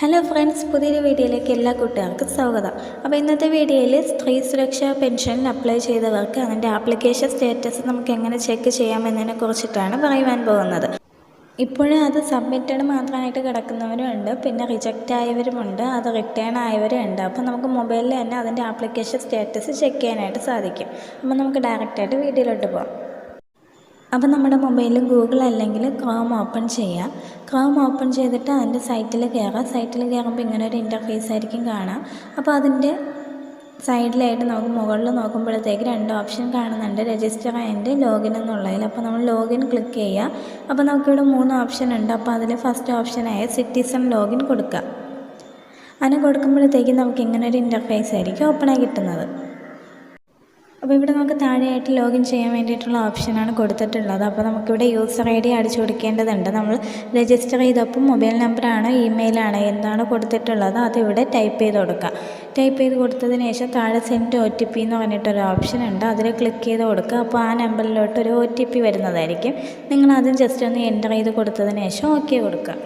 Hello friends പുതിയൊരു വീഡിയോയിലേക്ക് എല്ലാ കുട്ടികൾക്കും സ്വാഗതം. അപ്പോൾ ഇന്നത്തെ വീഡിയോയിൽ സ്ത്രീ സുരക്ഷാ പെൻഷനിൽ അപ്ലൈ ചെയ്തവർക്ക് അതിന്റെ ആപ്ലിക്കേഷൻ സ്റ്റേറ്റസ് നമുക്ക് എങ്ങനെ ചെക്ക് ചെയ്യാമെന്നതിനെ കുറിച്ചിട്ടാണ് പറയുവാൻ പോകുന്നത്. ഇപ്പോഴും അത് സബ്മിറ്റഡ് മാത്രമായിട്ട് കിടക്കുന്നവരുമുണ്ട് പിന്നെ റിജക്റ്റ് ആയവരുമുണ്ട് അത് റിട്ടേൺ ആയവരും ഉണ്ട്. അപ്പോൾ നമുക്ക് മൊബൈലിൽ തന്നെ അതിന്റെ ആപ്ലിക്കേഷൻ സ്റ്റേറ്റസ് ചെക്ക് ചെയ്യാനായിട്ട് സാധിക്കും. അപ്പോൾ നമുക്ക് ഡയറക്റ്റായിട്ട് വീഡിയോയിലോട്ട് പോകാം അപ്പോൾ നമ്മുടെ മൊബൈലിൽ ഗൂഗിൾ അല്ലെങ്കിൽ ക്രോം ഓപ്പൺ ചെയ്യാം. ക്രോം ഓപ്പൺ ചെയ്തിട്ട് അതിന്റെ സൈറ്റിൽ കയറുക സൈറ്റിൽ കയറുമ്പോൾ ഇങ്ങനെ ഒരു ഇന്റർഫേസ് ആയിരിക്കും കാണാം. അപ്പോൾ അതിന്റെ സൈഡിലായിട്ട് നമുക്ക് മുകളിൽ നോക്കുമ്പോഴത്തേക്ക് രണ്ട് ഓപ്ഷൻ കാണുന്നുണ്ട്. രജിസ്റ്റർ ആൻഡ് ലോഗിൻ എന്നുള്ളതിൽ. അപ്പോൾ നമ്മൾ ലോഗിൻ ക്ലിക്ക് ചെയ്യുക അപ്പോൾ നമുക്കിവിടെ മൂന്ന് ഓപ്ഷൻ ഉണ്ട്. അപ്പോൾ അതിൽ ഫസ്റ്റ് ഓപ്ഷനായ സിറ്റിസൺ ലോഗിൻ കൊടുക്കുക അതിന് കൊടുക്കുമ്പോഴത്തേക്കും നമുക്ക് ഇങ്ങനെ ഒരു ഇന്റർഫേസ് ആയിരിക്കും ഓപ്പണായി കിട്ടുന്നത്. അപ്പോൾ ഇവിടെ നമുക്ക് താഴെയായിട്ട് ലോഗിൻ ചെയ്യാൻ വേണ്ടിയിട്ടുള്ള ഓപ്ഷനാണ് കൊടുത്തിട്ടുള്ളത്. അപ്പോൾ നമുക്കിവിടെ യൂസർ ഐ ഡി അടിച്ചു കൊടുക്കേണ്ടതുണ്ട്. നമ്മൾ രജിസ്റ്റർ ചെയ്തപ്പം മൊബൈൽ നമ്പറാണ് ഇമെയിലാണ് എന്താണ് കൊടുത്തിട്ടുള്ളത്. അത് ഇവിടെ ടൈപ്പ് ചെയ്ത് കൊടുക്കുക ടൈപ്പ് ചെയ്ത് കൊടുത്തതിന് ശേഷം താഴെ സെൻഡ് ഒ ടി പി എന്ന് പറഞ്ഞിട്ടൊരു ഓപ്ഷൻ ഉണ്ട്. അതിൽ ക്ലിക്ക് ചെയ്ത് കൊടുക്കുക. അപ്പോൾ ആ നമ്പറിലോട്ട് ഒരു ഒ ടി പി വരുന്നതായിരിക്കും. നിങ്ങൾ അതും ജസ്റ്റ് ഒന്ന് എന്റർ ചെയ്ത് കൊടുത്തതിന് ശേഷം ഓക്കെ കൊടുക്കുക.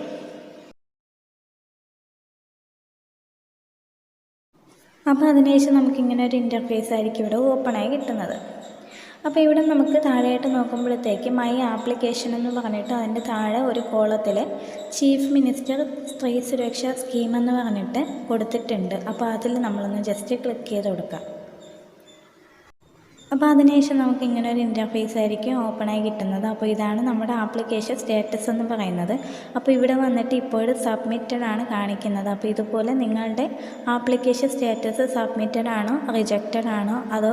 അപ്പോൾ അതിനുശേഷം നമുക്കിങ്ങനെ ഒരു ഇന്റർഫേസ് ആയിരിക്കും ഇവിടെ ഓപ്പണായി കിട്ടുന്നത്. അപ്പോൾ ഇവിടെ നമുക്ക് താഴെയായിട്ട് നോക്കുമ്പോഴത്തേക്ക് മൈ ആപ്ലിക്കേഷൻ എന്ന് പറഞ്ഞിട്ട് അതിന്റെ താഴെ ഒരു കോളത്തിൽ ചീഫ് മിനിസ്റ്റർ സ്ത്രീ സുരക്ഷാ സ്കീം എന്ന് പറഞ്ഞിട്ട് കൊടുത്തിട്ടുണ്ട്. അപ്പോൾ അതിൽ നമ്മളൊന്ന് ജസ്റ്റ് ക്ലിക്ക് ചെയ്ത് കൊടുക്കാം. അപ്പോൾ അതിനുശേഷം നമുക്ക് ഇങ്ങനെ ഒരു ഇന്റർഫേസ് ആയിരിക്കും ഓപ്പണായി കിട്ടുന്നത്. അപ്പോൾ ഇതാണ് നമ്മുടെ ആപ്ലിക്കേഷൻ സ്റ്റാറ്റസ് എന്ന് പറയുന്നത്. അപ്പോൾ ഇവിടെ വന്നിട്ട് ഇപ്പോഴും സബ്മിറ്റഡ് ആണ് കാണിക്കുന്നത്. അപ്പോൾ ഇതുപോലെ നിങ്ങളുടെ ആപ്ലിക്കേഷൻ സ്റ്റാറ്റസ് സബ്മിറ്റഡ് ആണോ റിജക്റ്റഡ് ആണോ അതോ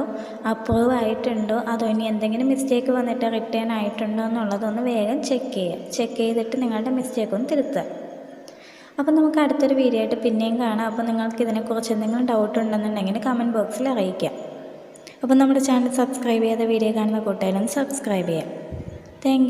അപ്രൂവ് ആയിട്ടുണ്ടോ അതോ ഇനി എന്തെങ്കിലും മിസ്റ്റേക്ക് വന്നിട്ട് റിട്ടേൺ ആയിട്ടുണ്ടോ എന്നുള്ളതൊന്ന് വേഗം ചെക്ക് ചെയ്യുക ചെക്ക് ചെയ്തിട്ട് നിങ്ങളുടെ മിസ്റ്റേക്ക് ഒന്ന് തിരുത്തുക. അപ്പോൾ നമുക്ക് അടുത്തൊരു വീഡിയോ ആയിട്ട് പിന്നെയും കാണാം. അപ്പോൾ നിങ്ങൾക്ക് ഇതിനെക്കുറിച്ച് എന്തെങ്കിലും ഡൗട്ട് ഉണ്ടെന്നുണ്ടെങ്കിൽ കമന്റ് ബോക്സിൽ അറിയിക്കാം. അപ്പോൾ നമ്മുടെ ചാനൽ സബ്സ്ക്രൈബ് ചെയ്യാതെ വീഡിയോ കാണുന്ന കൂട്ടുകാരും സബ്സ്ക്രൈബ് ചെയ്യാം. താങ്ക്